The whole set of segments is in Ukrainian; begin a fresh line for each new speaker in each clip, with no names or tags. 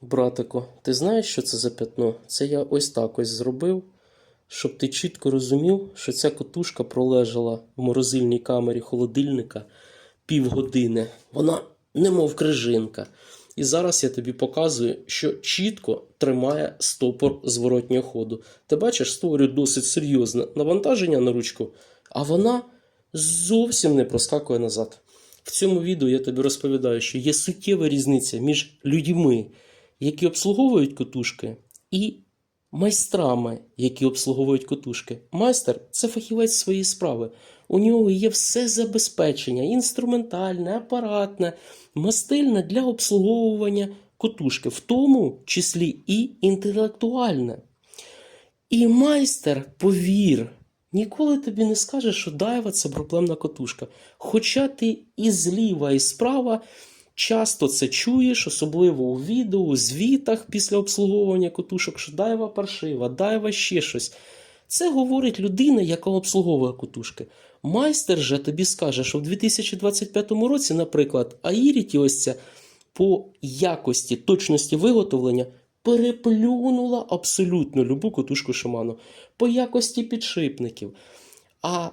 Братику, ти знаєш, що це за п'ятно? Це я ось так ось зробив, щоб ти чітко розумів, що ця котушка пролежала в морозильній камері холодильника півгодини. Вона немов крижинка. І зараз я тобі показую, що чітко тримає стопор зворотнього ходу. Ти бачиш, створює досить серйозне навантаження на ручку, а вона зовсім не проскакує назад. В цьому відео я тобі розповідаю, що є суттєва різниця між людьми, які обслуговують котушки, і майстрами, які обслуговують котушки. Майстер це фахівець своєї справи. У нього є все забезпечення: інструментальне, апаратне, мастильне для обслуговування котушки, в тому числі і інтелектуальне. І майстер, повір, ніколи тобі не скаже, що дайва це проблемна котушка. Хоча ти і зліва, і справа часто це чуєш, особливо у відео, у звітах після обслуговування котушок, що дайва паршива, дайва ще щось. Це говорить людина, яка обслуговує котушки. Майстер же тобі скаже, що в 2025 році, наприклад, Аїріті ось ця по якості, точності виготовлення переплюнула абсолютно любу котушку Шиману по якості підшипників. А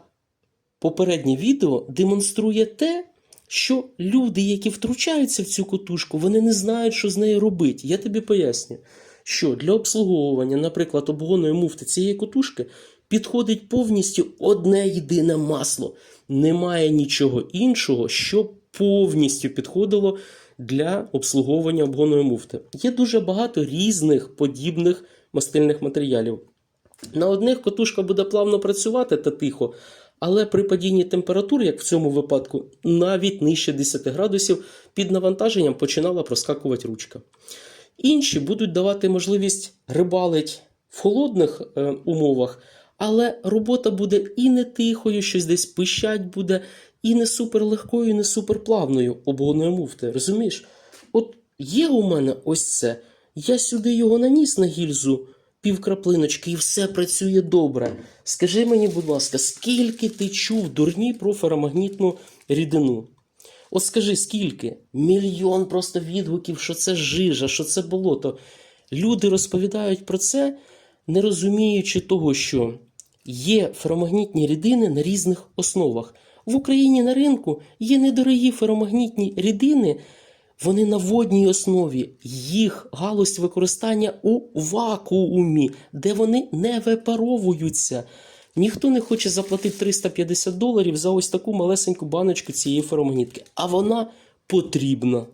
попереднє відео демонструє те, що люди, які втручаються в цю котушку, вони не знають, що з нею робити. Я тобі поясню, що для обслуговування, наприклад, обгонної муфти цієї котушки підходить повністю одне єдине масло. Немає нічого іншого, що повністю підходило для обслуговування обгонної муфти. Є дуже багато різних подібних мастильних матеріалів. На одних котушка буде плавно працювати та тихо, але при падінні температур, як в цьому випадку, навіть нижче 10 градусів під навантаженням починала проскакувати ручка. Інші будуть давати можливість рибалить в холодних е, умовах, але робота буде і не тихою, щось десь пищать буде, і не суперлегкою, і не суперплавною обгоною муфти. Розумієш? От є у мене ось це. Я сюди його наніс на гільзу півкраплиночки, і все працює добре. Скажи мені, будь ласка, скільки ти чув дурні про феромагнітну рідину? От скажи, скільки? Мільйон просто відгуків, що це жижа, що це болото. Люди розповідають про це, не розуміючи того, що є феромагнітні рідини на різних основах. В Україні на ринку є недорогі феромагнітні рідини, вони на водній основі. Їх галузь використання у вакуумі, де вони не випаровуються. Ніхто не хоче заплатити 350 доларів за ось таку малесеньку баночку цієї феромагнітки, а вона потрібна.